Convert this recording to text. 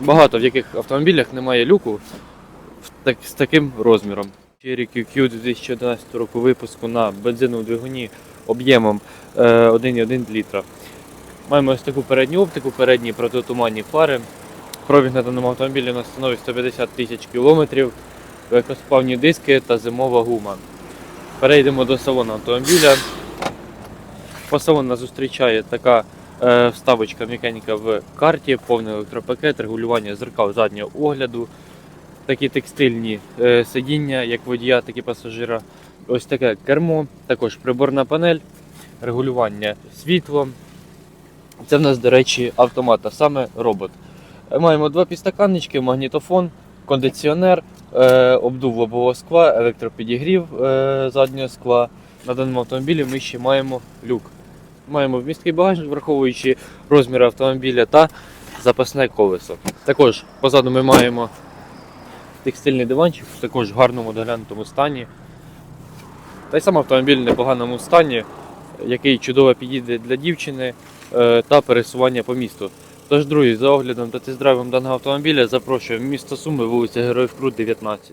багато в яких автомобілях немає люку так, з таким розміром. Cherry QQ 2011 року випуску на бензиновому двигуні об'ємом е, 1,1 літра. Маємо ось таку передню оптику, передні протитуманні фари. Пробіг на даному автомобілі у нас становить 150 тисяч кілометрів, легкосплавні диски та зимова гума. Перейдемо до салону автомобіля. По салону нас зустрічає така е, вставочка м'якенька в карті, повний електропакет, регулювання зеркал заднього огляду, такі текстильні е, сидіння, як водія, так і пасажира. Ось таке кермо, також приборна панель, регулювання світлом. Це в нас, до речі, автомат, а саме робот. Е, Маємо два підстаканнички, магнітофон, кондиціонер, е, обдув лобового скла, електропідігрів е, заднього скла. На даному автомобілі ми ще маємо люк. Маємо вмісткий багажник, враховуючи розміри автомобіля та запасне колесо. Також позаду ми маємо текстильний диванчик, також в гарному доглянутому стані. Та й сам автомобіль в непоганому стані, який чудово підійде для дівчини е, та пересування по місту. Тож, друзі, за оглядом та тест-драйвом даного автомобіля запрошуємо в місто Суми, вулиця Героїв Крут, 19.